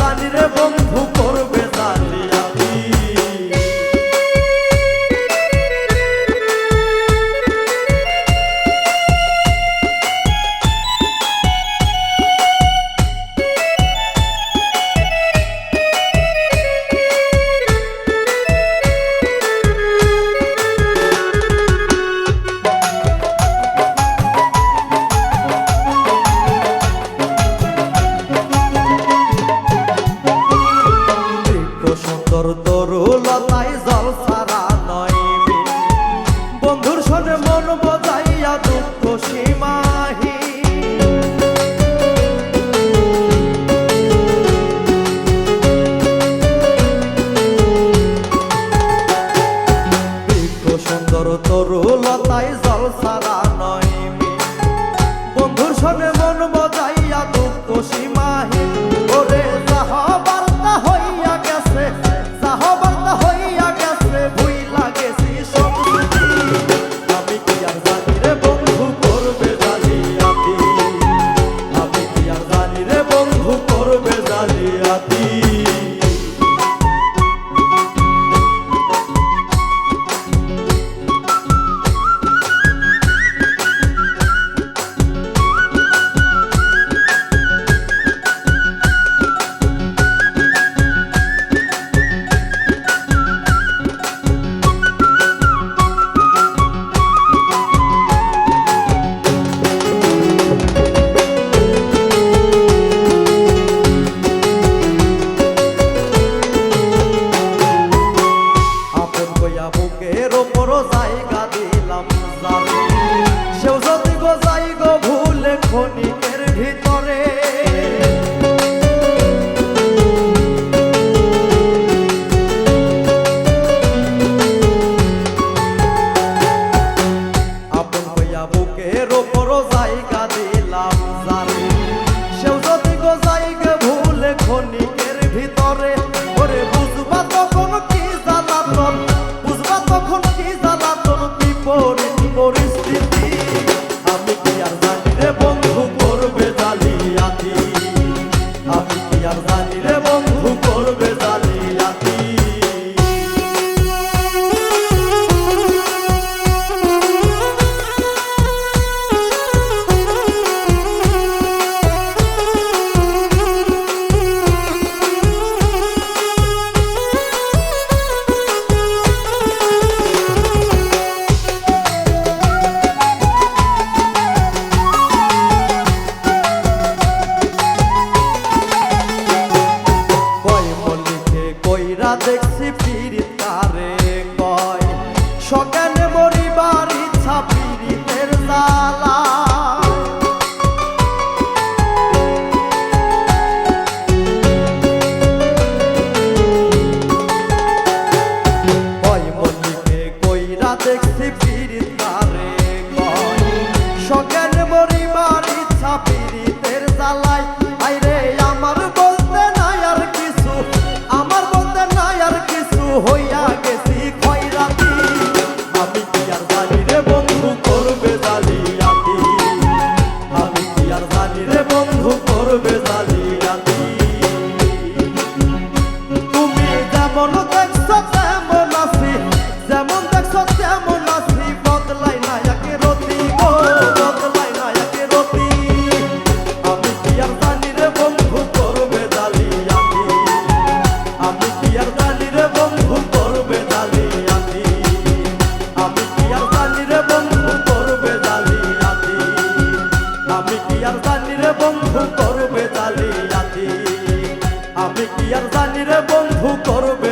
জানি বন্ধু করবে তালি সারা ক্ষণিকের ভিতরে। আপন হইয়া বুকের ওপর জায়গা দিলাম জানে সেও যদি গো জায়গা ভুলে ক্ষণিকের ভিতরে, ওরে বুঝবা তখন কি জ্বালাতন? বুঝবা তখন কি জ্বালাতন? বিপদ la সকাল কি আর জানি রে বন্ধু করবে।